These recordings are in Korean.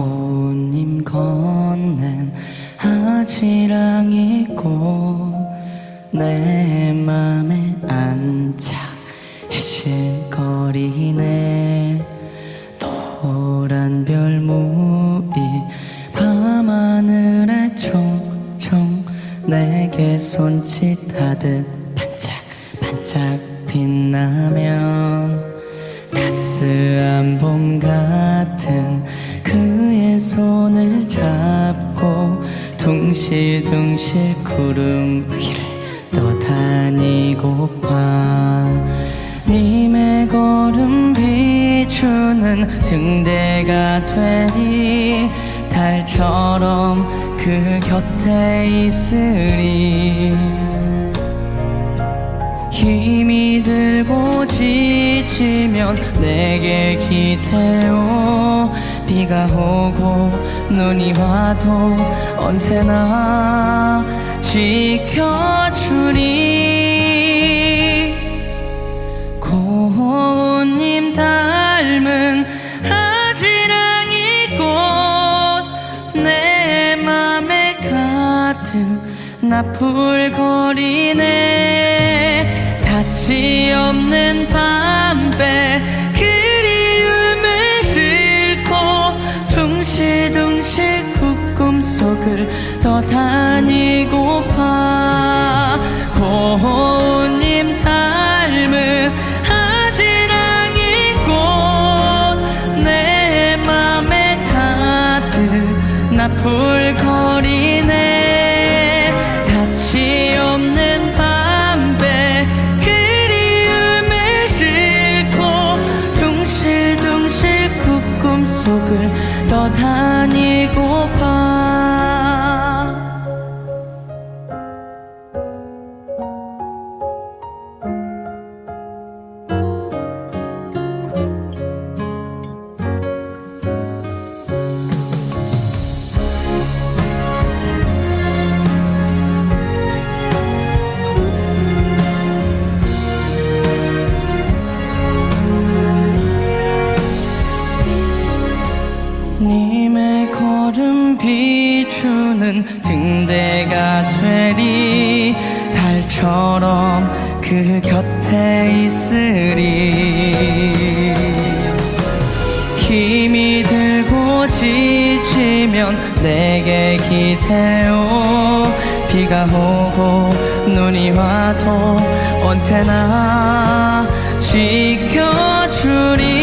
고운님 걷는 아지랑이 꽃내 맘에 앉아 해실거리네. 노란 별 무이 밤하늘에 총총 내게 손짓하듯 반짝반짝 빛나면 따스한 봄 같은 손을 잡고 둥실둥실 구름 위를 떠다니고파 님의 걸음 비추는 등대가 되리. 달처럼 그 곁에 있으리. 힘이 들고 지치면 내게 기대어 비가 오고 눈이 와도 언제나 지켜주리. 고운님 닮은 아지랑이 꽃 내 맘에 가득 나풀거리네. 닿지 없는 밤배 속을 떠다니고파. 고운님 닮은 아지랑이 꽃내 맘에 가득 나풀 거 그 곁에 있으리. 힘이 들고 지치면 내게 기대어 비가 오고 눈이 와도 언제나 지켜주리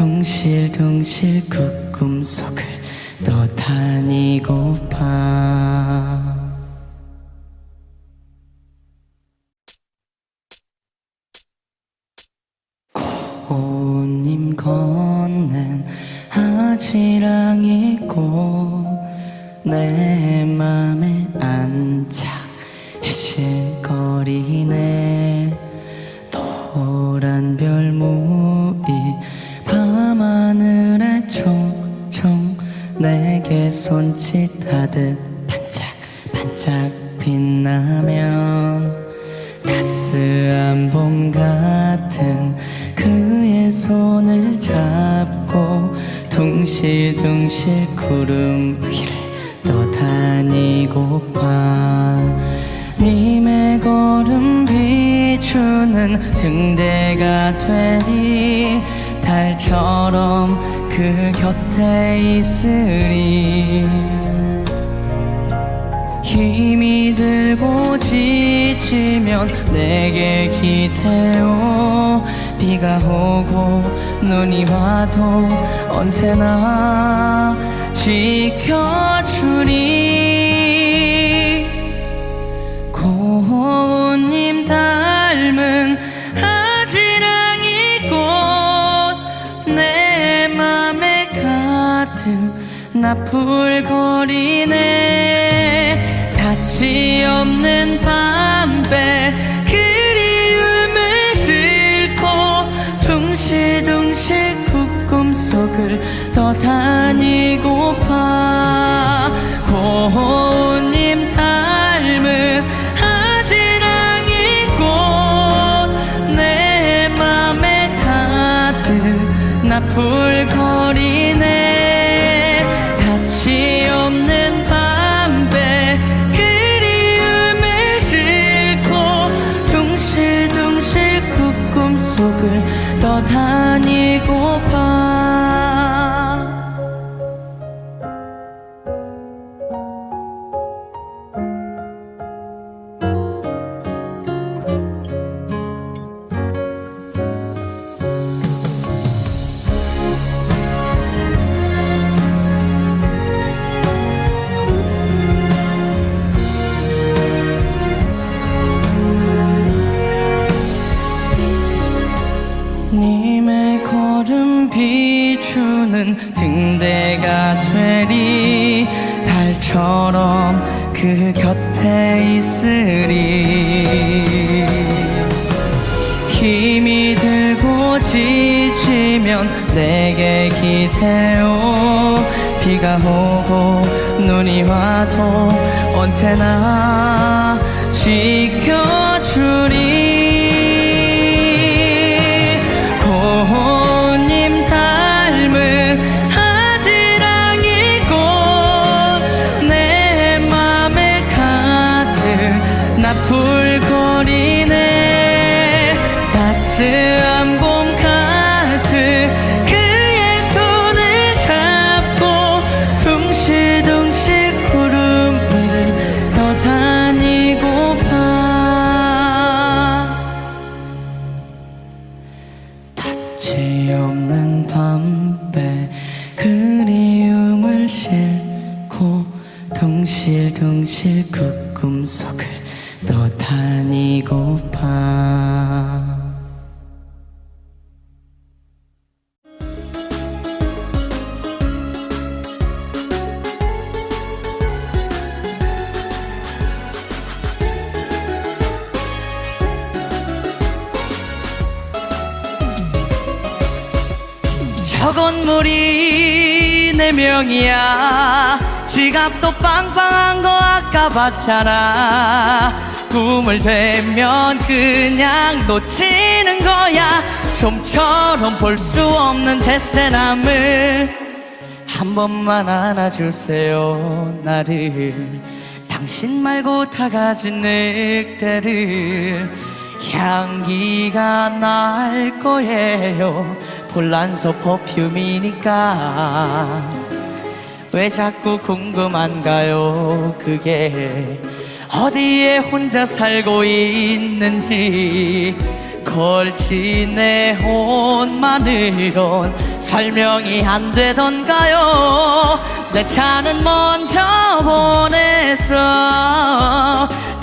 둥실둥실 그 꿈속을 떠다니고파 고님 걷는 아지랑이 꽃내 맘에 앉아 해실거리네. 노란 별무 손짓하듯 반짝반짝 빛나면 따스한 봄 같은 그의 손을 잡고 둥실둥실 구름 위를 떠다니고파 님의 걸음 비추는 등대가 되리 달처럼 그 곁에 있으리. 힘이 들고 지치면 내게 기대어 비가 오고 눈이 와도 언제나 지켜주리 나풀거리네. 가치 없는 밤배 그리움을 싣고 둥실둥실 꿈속을 떠다니고파. 고운님 닮은 아지랑이 꽃내 맘에 가득 나풀거 달처럼 그 곁에 있으리. 힘이 들고 지치면 내게 기대어 비가 오고 눈이 와도 언제나 지켜주리 그리움을 싣고 둥실둥실 그 꿈속을 떠다니고파 저 건물이 내 명이야. 지갑도 빵빵한 거 아까 봤잖아. 꿈을 대면 그냥 놓치는 거야. 좀처럼 볼 수 없는 대세남을 한 번만 안아주세요 나를. 당신 말고 다 가진 늑대를 향기가 날 거예요. 볼란서 퍼퓸이니까. 왜 자꾸 궁금한가요 그게? 어디에 혼자 살고 있는지. 걸친 내 혼만으론 설명이 안 되던가요? 내 차는 먼저 보내서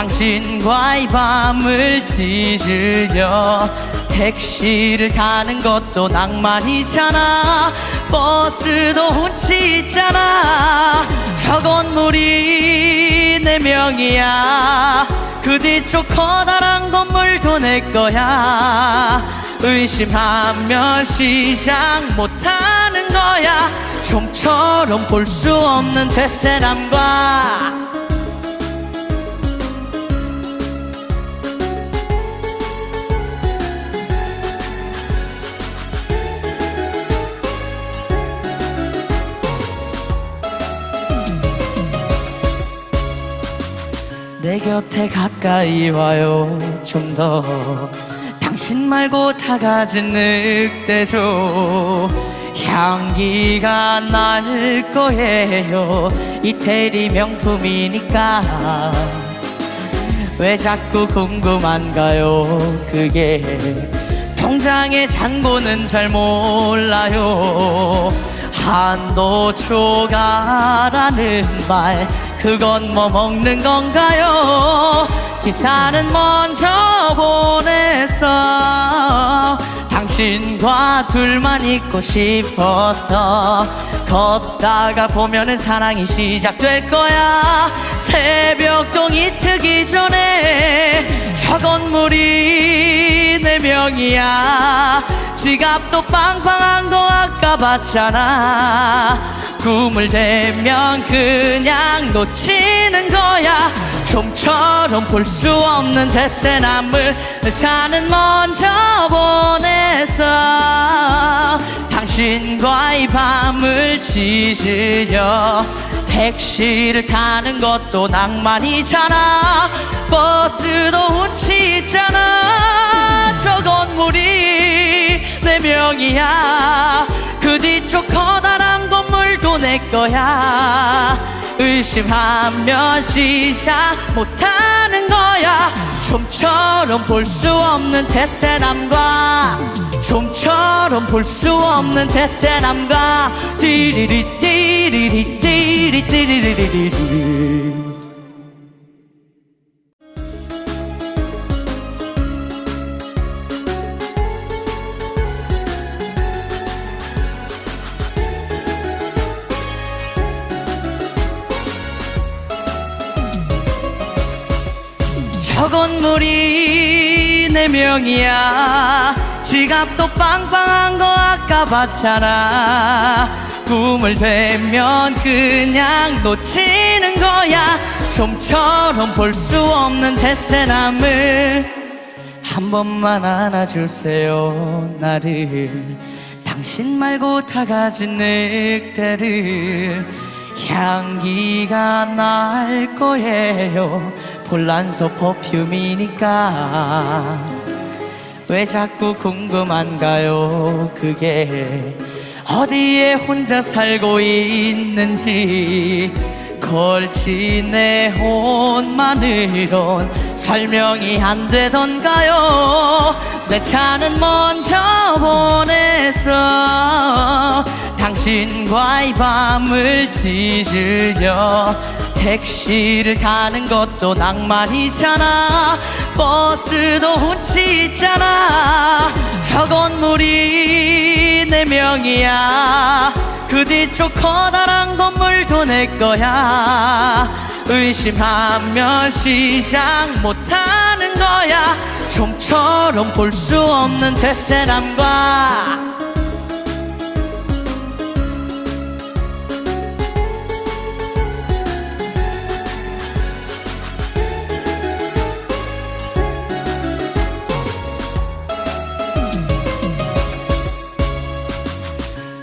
당신과의 밤을 지으려 택시를 타는 것도 낭만이잖아. 버스도 운치 있잖아. 저 건물이 내 명이야. 그 뒤쪽 커다란 건물도 내 거야. 의심하면 시작 못하는 거야. 좀처럼 볼 수 없는 대세남과 내 곁에 가까이 와요. 좀 더. 당신 말고 다 가진 늑대죠. 향기가 날 거예요. 이태리 명품이니까. 왜 자꾸 궁금한가요? 그게 통장의 잔고는 잘 몰라요 한도 초과라는 말 그건 뭐 먹는 건가요? 기사는 먼저 보내서 당신과 둘만 있고 싶어서 걷다가 보면은 사랑이 시작될 거야. 새벽동이 트기 전에 저 건물이 내 명이야. 지갑도 빵빵한 거 아까 봤잖아. 꿈을 대면 그냥 놓치는 거야. 좀처럼 볼 수 없는 대세남을 차는 먼저 보내서 당신과의 밤을 지으려 택시를 타는 것도 낭만이잖아. 버스도 운치 있잖아. 저 건물이 내 명이야. 그 뒤쪽 커다란 건물도 내 거야. 의심하면 시작 못하는 거야. 좀처럼 볼 수 없는 대세남과 좀처럼 볼 수 없는 대세남과 띠리리 띠리리 띠리 띠리리리리. 저 건물이 내 명이야 지갑도 빵빵한 거 아까 봤잖아. 꿈을 대면 그냥 놓치는 거야. 좀처럼 볼 수 없는 대세남을 한 번만 안아주세요 나를. 당신 말고 다 가진 늑대를 향기가 날 거예요. 볼란서 퍼퓸이니까 왜 자꾸 궁금한가요? 그게 어디에 혼자 살고 있는지. 걸치내 혼만으론 설명이 안 되던가요? 내 차는 먼저 보내서 당신과의 밤을 지으려. 택시를 타는 것도 낭만이잖아 버스도 운치 있잖아. 저 건물이 내 명이야. 그 뒤쪽 커다란 건물도 내 거야. 의심하면 시작 못하는 거야. 좀처럼 볼 수 없는 대세남과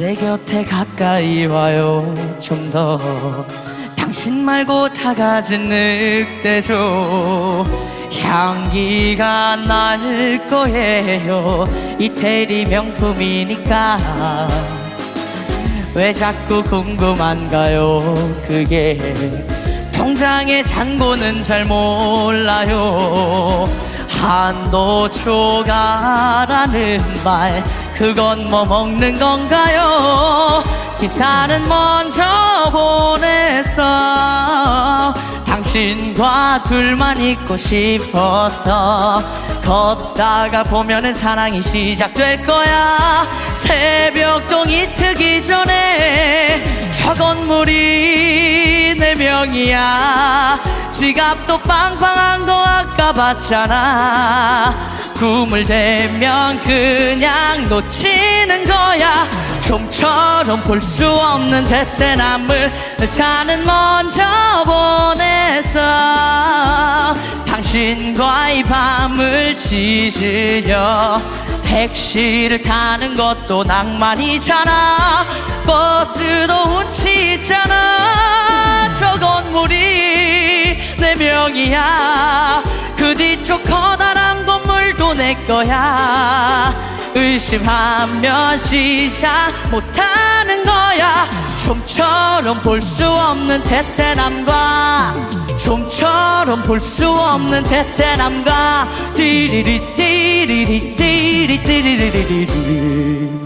내 곁에 가까이 와요. 좀 더. 당신 말고 다 가진 늑대죠. 향기가 날 거예요. 이태리 명품이니까. 왜 자꾸 궁금한가요 그게? 통장의 잔고는 잘 몰라요 한도 초과라는 말 그건 뭐 먹는 건가요? 기사는 먼저 보내서 당신과 둘만 있고 싶어서 걷다가 보면은 사랑이 시작될 거야. 새벽동이 트기 전에 저 건물이 내 명이야 지갑도 빵빵한 거 아까 봤잖아. 꿈을 대면 그냥 놓치는 거야. 좀처럼 볼 수 없는 대세남을 차는 먼저 보내서 당신과의 밤을 지으려 택시를 타는 것도 낭만이잖아. 버스도 운치 있잖아. 저 건물이 내 명이야. 그 뒤쪽 커다란 건물도 내 거야. 의심하면 시작 못하는 거야. 좀처럼 볼 수 없는 대세남과 좀처럼 볼 수 없는 대세남과 띠리리 띠리리 띠리 띠리리리리